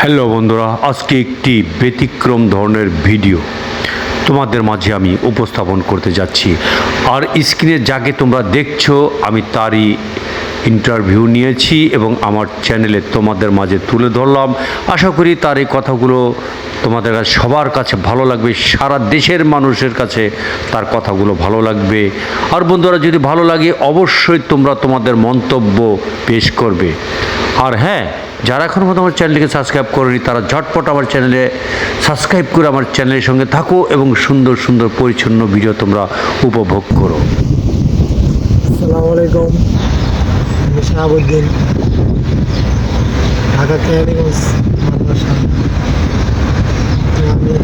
Hello বন্ধুরা, আজকে একটি ব্যতিক্রম ধরনের ভিডিও তোমাদের মাঝে আমি উপস্থাপন করতে যাচ্ছি। আর স্ক্রিনে যাকে তোমরা দেখছ, আমি তারই ইন্টারভিউ নিয়েছি এবং আমার চ্যানেলে তোমাদের মাঝে তুলে ধরলাম। আশা করি তার এই কথাগুলো তোমাদের কাছে, সবার কাছে ভালো লাগবে, সারা দেশের মানুষের কাছে তার কথাগুলো ভালো লাগবে। আর বন্ধুরা, যদি ভালো লাগে, অবশ্যই তোমরা তোমাদের মন্তব্য পেশ করবে। আর হ্যাঁ যারা পর্যন্ত আমার চ্যানেলটিকে সাবস্ক্রাইব করেনি, তারা ঝটপট আমার চ্যানেলে সাবস্ক্রাইব করে আমার চ্যানেলের সঙ্গে থাকো এবং সুন্দর সুন্দর, পরিচ্ছন্ন ভিডিও তোমরা উপভোগ করো। আসসালামু আলাইকুম। ঢাকা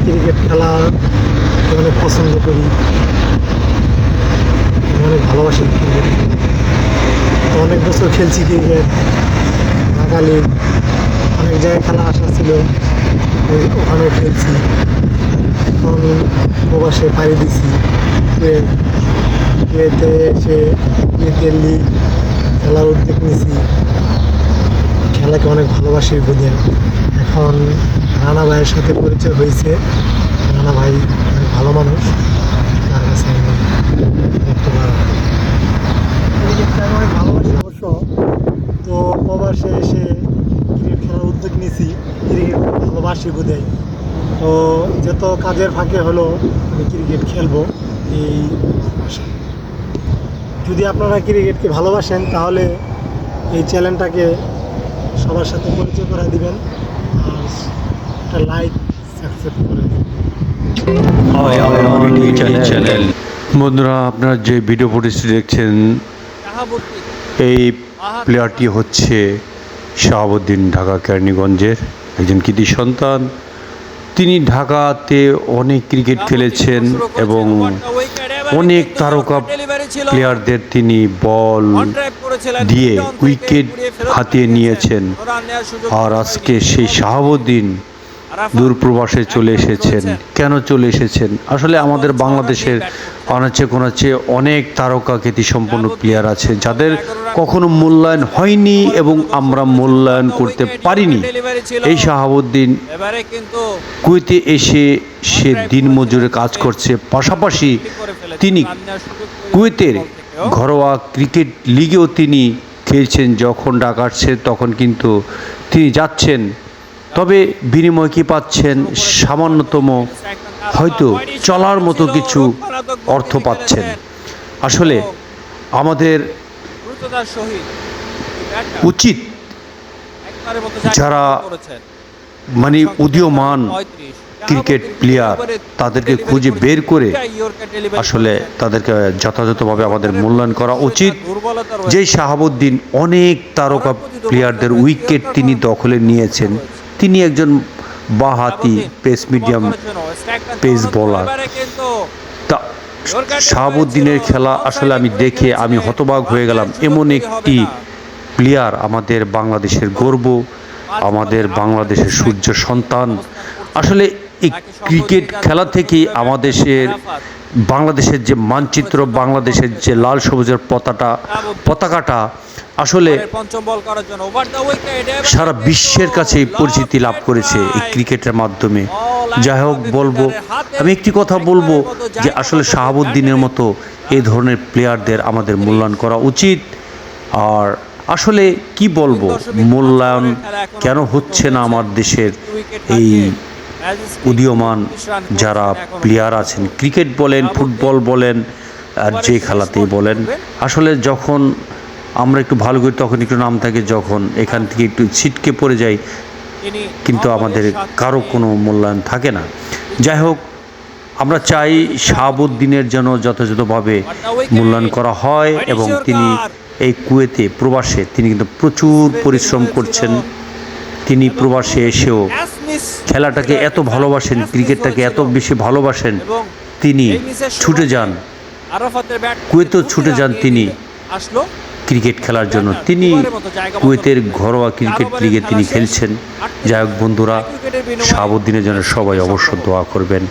ক্রিকেট খেলা অনেক পছন্দ করি। অনেক ভালোবাসি ক্রিকেট। অনেক বছর খেলছি ক্রিকেট। ঢাকা অনেক জায়গায় খেলা আসা ছিল ওখানে খেলছি। এখন প্রবাসে পাড়ি দিছি কুয়েতে এসে লিগ খেলার উদ্যোগ নিয়েছি খেলাকে অনেক ভালোবাসি বুঝে। এখন রানা ভাইয়ের সাথে পরিচয় হয়েছে। রানা ভাই অনেক ভালো মানুষ তার কাছে আমি দেখতে পারলাম ক্রিকেটটা আমি অনেক ভালোবাসি অবশ্য তো প্রবাসে এসে ক্রিকেট খেলার উদ্যোগ নিয়েছি ক্রিকেট বোধে তো যত কাজের ফাঁকে হলো আমি ক্রিকেট খেলব এই আশা। যদি আপনারা ক্রিকেটকে ভালোবাসেন তাহলে এই চ্যানেলটাকে সবার সাথে পরিচয় করে দিবেন আর একটা লাইক সাবস্ক্রাইব করে দিবেন। চ্যানেল বন্ধুরা আপনারা যে ভিডিও ফুটেজটি দেখছেন এই প্লেয়ারটি হচ্ছে শাহাবুদ্দিন ঢাকা কেরানীগঞ্জের। একজন কৃতি সন্তান। তিনি ঢাকাতে অনেক ক্রিকেট খেলেছেন এবং অনেক তারকা প্লেয়ারদের তিনি বল দিয়ে উইকেট হাতিয়ে নিয়েছেন। আর আজকে সেই শাহাবুদ্দিন দূর প্রবাসে চলে এসেছেন। কেন চলে এসেছেন? আসলে আমাদের বাংলাদেশের অনাচে কোনাচে অনেক তারকা খ্যাতি সম্পন্ন প্লেয়ার আছে যাদের কখনো মূল্যায়ন হয়নি এবং আমরা মূল্যায়ন করতে পারিনি। এই শাহাবুদ্দিন কুয়েতে এসে সে দিনমজুরে কাজ করছে। পাশাপাশি তিনি কুয়েতের ঘরোয়া ক্রিকেট লিগেও তিনি খেলছেন। যখন ডাকাচ্ছে তখন কিন্তু তিনি যাচ্ছেন। তবে বিনিময় কি পাচ্ছেন সামান্যতম, হয়তো চলার মতো কিছু অর্থ পাচ্ছেন আসলে আমাদের উচিত যারা মানে উদীয়মান ক্রিকেট প্লেয়ার তাদেরকে খুঁজে বের করে আসলে তাদেরকে যথাযথভাবে আমাদের মূল্যায়ন করা উচিত। যে শাহাবুদ্দিন অনেক তারকা প্লেয়ারদের উইকেট তিনি দখলে নিয়েছেন তিনি একজন বাহাতি pace medium pace bowler. Bowler. তা শাহাবুদ্দিনের খেলা আসলে আমি দেখে আমি হতবাক হয়ে গেলাম। এমন একটি প্লেয়ার আমাদের বাংলাদেশের গর্ব আমাদের বাংলাদেশের সূর্য সন্তান। আসলে এই ক্রিকেট খেলা থেকে আমাদেশের বাংলাদেশের যে মানচিত্র বাংলাদেশের যে লাল সবুজের পতাকা পতাকাটা আসলে সারা বিশ্বের কাছে পরিচিতি লাভ করেছে এই ক্রিকেটের মাধ্যমে। যাই হোক বলব আমি একটি কথা বলব যে আসলে শাহাবুদ্দিনের মতো এই ধরনের প্লেয়ারদের আমাদের মূল্যায়ন করা উচিত। আর আসলে কি বলব মূল্যায়ন কেন হচ্ছে না আমার দেশের এই উদীয়মান যারা প্লেয়ার আছেন ক্রিকেট বলেন ফুটবল বলেন, আর যে খেলাতেই বলেন, আসলে যখন আমরা একটু ভালো করি, তখন একটু নাম থাকে, যখন এখান থেকে একটু ছিটকে পড়ে যাই, কিন্তু আমাদের কারও কোনো মূল্যায়ন থাকে না। যাই হোক, আমরা চাই শাহাবুদ্দিনের যেন যথাযথভাবে মূল্যায়ন করা হয় এবং তিনি এই কুয়েতে প্রবাসে তিনি কিন্তু প্রচুর পরিশ্রম করছেন। তিনি প্রবাসে এসেও খেলাটাকে এত ভালোবাসেন ক্রিকেটটাকে এত বেশি ভালোবাসেন তিনি ছুটে যান। কুয়েতেও ছুটে যান তিনি। ক্রিকেট খেলার জন্য। তিনি কুয়েতের ঘরোয়া ক্রিকেট লিগে তিনি খেলছেন। যাই হোক বন্ধুরা সাবুদ্দিনের জন্য সবাই অবশ্য দোয়া করবেন।